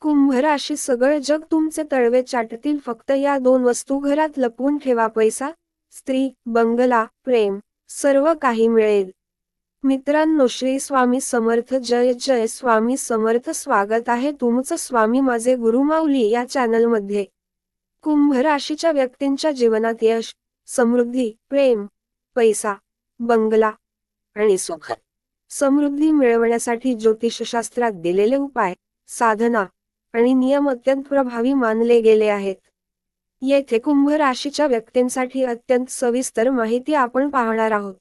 कुंभ राशी सगळं जग तुमचे तळवे चाटतील फक्त या दोन वस्तू घरात लपवून ठेवा पैसा स्त्री बंगला प्रेम सर्व काही मिळेल. मित्रांनो श्री स्वामी समर्थ जय जय स्वामी समर्थ स्वागत आहे तुमचं स्वामी माझे गुरुमाऊली या चॅनलमध्ये. कुंभ राशीच्या व्यक्तींच्या जीवनात यश समृद्धी प्रेम पैसा बंगला आणि सुख. समृद्धी मिळवण्यासाठी ज्योतिषशास्त्रात दिलेले उपाय साधना आणि नियम अत्यंत प्रभावी मानले गेले आहेत. येथे कुंभ राशीच्या व्यक्तींसाठी अत्यंत सविस्तर माहिती आपण पाहणार आहोत.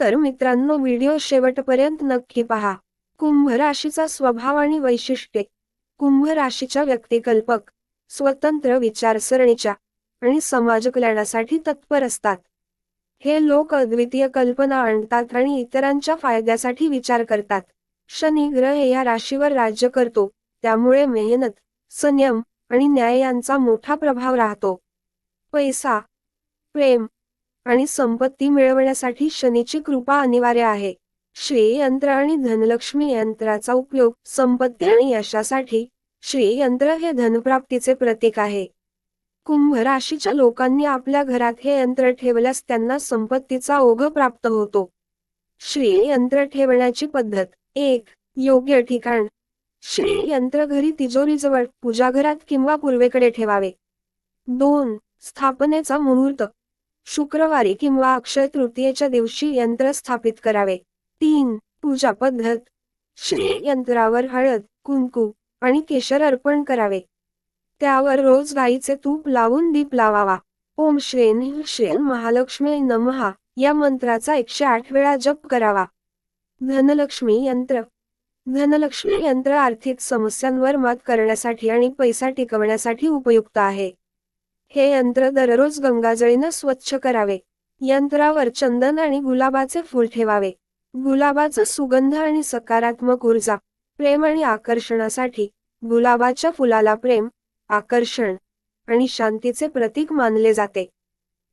तर मित्रांनो व्हिडिओ शेवटपर्यंत नक्की पहा. कुंभ राशीचा स्वभाव आणि वैशिष्ट्ये. कुंभ राशीच्या व्यक्तिकल्पक स्वतंत्र विचारसरणीच्या आणि समाज कल्याणासाठी तत्पर असतात. हे लोक अद्वितीय कल्पना आणतात आणि इतरांच्या फायद्यासाठी विचार करतात. शनी ग्रह या राशीवर राज्य करतो त्यामुळे मेहनत संयम आणि न्याय यांचा मोठा प्रभाव राहतो. पैसा प्रेम आणि संपत्ती मिळवण्यासाठी शनीची कृपा अनिवार्य आहे. श्रेयंत्र आणि धनलक्ष्मी यंत्राचा उपयोग संपत्ती आणि यशासाठी श्रेयंत्र हे धनप्राप्तीचे प्रतीक आहे. कुंभ राशीच्या लोकांनी आपल्या घरात हे यंत्र ठेवल्यास त्यांना संपत्तीचा ओघ प्राप्त होतो. श्रेयंत्र ठेवण्याची पद्धत एक योग्य ठिकाण यंत्र घरी तिजोरीजवळ पूजाघरात किंवा पूर्वेकडे ठेवावे. दोन स्थापनेचा मुहूर्त. शुक्रवारी किंवा अक्षय तृतीयेच्या दिवशी यंत्र स्थापित करावे. तीन पूजा पद्धत. श्री यंत्रावर हळद कुंकू आणि केशर अर्पण करावे. त्यावर रोज गाईचे तूप लावून दीप लावावा. ओम श्रेन श्रेन महालक्ष्मी नमहा या मंत्राचा एकशे आठ वेळा जप करावा. धनलक्ष्मी यंत्र. धनलक्ष्मी यंत्र आर्थिक समस्यांवर मात करण्यासाठी आणि पैसा टिकवण्यासाठी उपयुक्त आहे. हे यंत्र दररोज गंगाजळीनं स्वच्छ करावे. यंत्रावर चंदन आणि गुलाबाचे फूल ठेवावे. गुलाबाचा सुगंध आणि सकारात्मक ऊर्जा प्रेम आणि आकर्षणासाठी गुलाबाच्या फुलाला प्रेम आकर्षण आणि शांतीचे प्रतीक मानले जाते.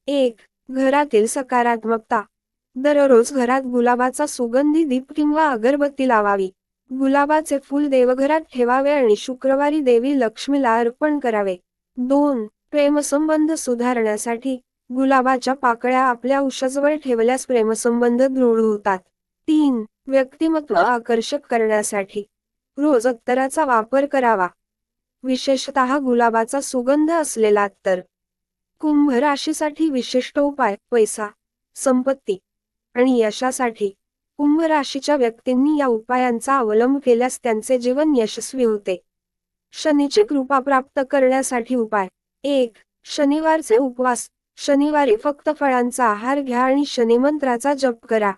एक घरातील सकारात्मकता. दररोज घरात गुलाबाचा सुगंधी दीप किंवा अगरबत्ती लावावी. गुलाबाचे फूल देवघरात ठेवावे आणि शुक्रवारी देवी लक्ष्मीला अर्पण करावे. दोन प्रेमसंबंध सुधारण्यासाठी गुलाबाच्या पाकळ्या आपल्या उशाजवळ ठेवल्यास प्रेमसंबंध दृढ होतात. तीन व्यक्तिमत्व आकर्षक करण्यासाठी रोज अत्तराचा वापर करावा. विशेषतः गुलाबाचा सुगंध असलेला अत्तर. कुंभ राशीसाठी विशिष्ट उपाय पैसा संपत्ती आणि यशासाठी कुंभ राशीच्या व्यक्तींनी या उपायांचा अवलंब केल्यास त्यांचे जीवन यशस्वी होते. शनीची कृपा प्राप्त करण्यासाठी उपाय. एक शनिवारचे उपवास. शनिवारी फक्त फळांचा आहार घ्या आणि शनिमंत्राचा जप करा.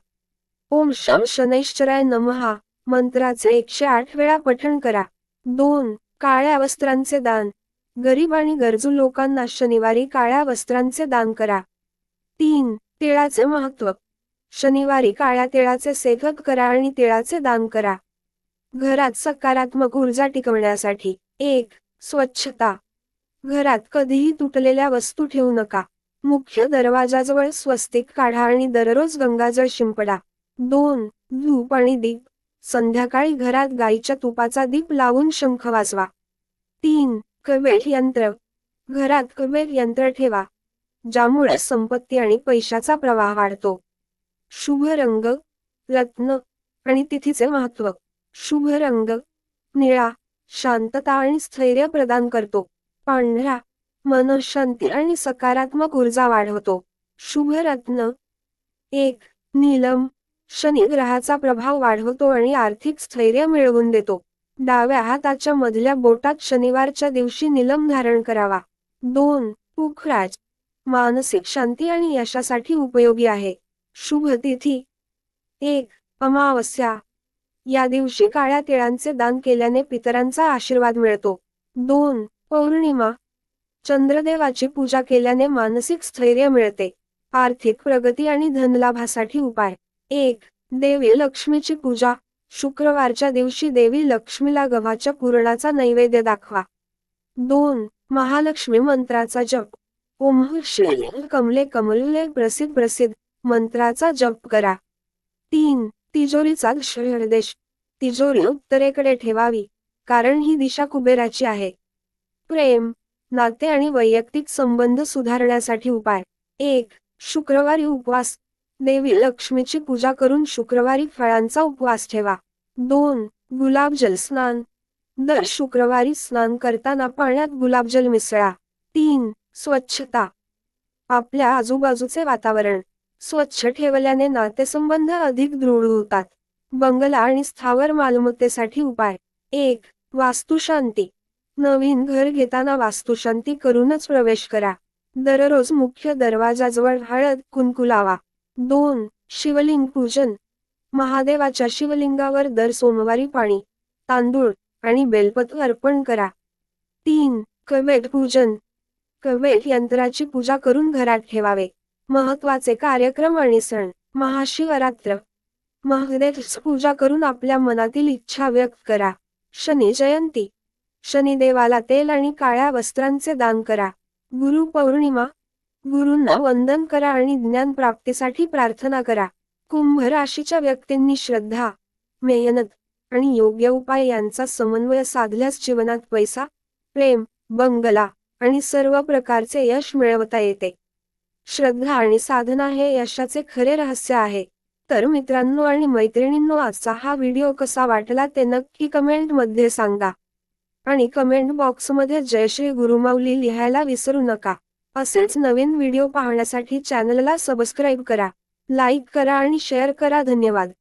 ओम शम शनैश्चराय नमहा मंत्राचे एकशे आठ वेळा पठण करा. दोन काळ्या वस्त्रांचे दान. गरीब आणि गरजू लोकांना शनिवारी काळ्या वस्त्रांचे दान करा. तीन तिळाचे महत्त्व शनिवारी काळ्या तिळाचे सेवक करा आणि तिळाचे दान करा. घरात सकारात्मक ऊर्जा टिकवण्यासाठी एक स्वच्छता. घरात कधीही तुटलेल्या वस्तू ठेवू नका. मुख्य दरवाजाजवळ स्वस्तिक काढा आणि दररोज गंगाजळ शिंपडा. दोन धूप आणि दीप. संध्याकाळी घरात गाईच्या तुपाचा दीप लावून शंख वाजवा. तीन कवेट यंत्र. घरात कवेळ यंत्र ठेवा ज्यामुळे संपत्ती आणि पैशाचा प्रवाह वाढतो. शुभ रंग रत्न आणि तिथीचे महत्त्व. शुभ रंग निळा शांतता आणि स्थैर्य प्रदान करतो. पांढरा मनशांती आणि सकारात्मक ऊर्जा वाढवतो. शुभ रत्न एक नीलम शनी ग्रहाचा प्रभाव वाढवतो आणि आर्थिक स्थैर्य मिळवून देतो. डाव्या हाताच्या मधल्या बोटात शनिवारच्या दिवशी निलम धारण करावा. दोन पुखराज मानसिक शांती आणि यशासाठी उपयोगी आहे. शुभ तिथी एक अमावस्या. या दिवशी काळ्या तिळांचे दान केल्याने पितरांचा आशीर्वाद मिळतो. दोन पौर्णिमा. चंद्रदेवाची पूजा केल्याने मानसिक स्थैर्य मिळते. आर्थिक प्रगती आणि धनलाभासाठी उपाय. एक देवी लक्ष्मीची पूजा. शुक्रवारच्या दिवशी देवी लक्ष्मीला गव्हाच्या पुरणाचा नैवेद्य दाखवा. दोन महालक्ष्मी मंत्राचा जप. ओम श्री कमले कमलले प्रसिद्ध प्रसिद्ध. मंत्राचा जप करा. तीन तिजोरीचा निर्देश. तिजोरी उत्तरेकडे ठेवावी कारण ही दिशा कुबेराची आहे. प्रेम नाते आणि वैयक्तिक संबंध सुधारण्यासाठी उपाय. एक शुक्रवारी उपवास. देवी लक्ष्मीची पूजा करून शुक्रवारी फळांचा उपवास ठेवा. दोन गुलाबजल स्नान. दर शुक्रवारी स्नान करताना पाण्यात गुलाबजल मिसळा. तीन स्वच्छता. आपल्या आजूबाजूचे वातावरण. स्वच्छ ठेवल्याने नातेसंबंध अधिक दृढ होतात. बंगला आणि स्थावर मालमत्तेसाठी उपाय. एक वास्तुशांती. नवीन घर घेताना वास्तुशांती करूनच प्रवेश करा. दररोज मुख्य दरवाजाजवळ हळद कुंकुलावा. दोन शिवलिंग पूजन. महादेवाच्या शिवलिंगावर दर सोमवारी पाणी तांदूळ आणि बेलपत्र अर्पण करा. तीन कवेट पूजन. कवेट यंत्राची पूजा करून घरात ठेवावे. महत्त्वाचे कार्यक्रम आणि सण. महाशिवरात्र. महादेव पूजा करून आपल्या मनातील इच्छा व्यक्त करा. शनी जयंती. शनिदेवाला तेल आणि काळ्या वस्त्रांचे दान करा. गुरु पौर्णिमा. गुरूंना वंदन करा आणि ज्ञान प्राप्तीसाठी प्रार्थना करा. कुंभ राशीच्या व्यक्तींनी श्रद्धा मेहनत आणि योग्य उपाय यांचा समन्वय साधल्यास जीवनात पैसा प्रेम बंगला आणि सर्व प्रकारचे यश मिळवता येते. श्रद्धा आणि साधना हे यशाचे खरे रहस्य आहे. तर मित्रांनो आणि मैत्रिणींनो आजचा हा व्हिडिओ कसा वाटला ते नक्की कमेंटमध्ये सांगा. आणि कमेंट बॉक्समध्ये जय श्री गुरुमाऊली लिहायला विसरू नका. असेच नवीन व्हिडिओ पाहण्यासाठी चॅनलला सबस्क्राईब करा लाईक करा आणि शेअर करा. धन्यवाद.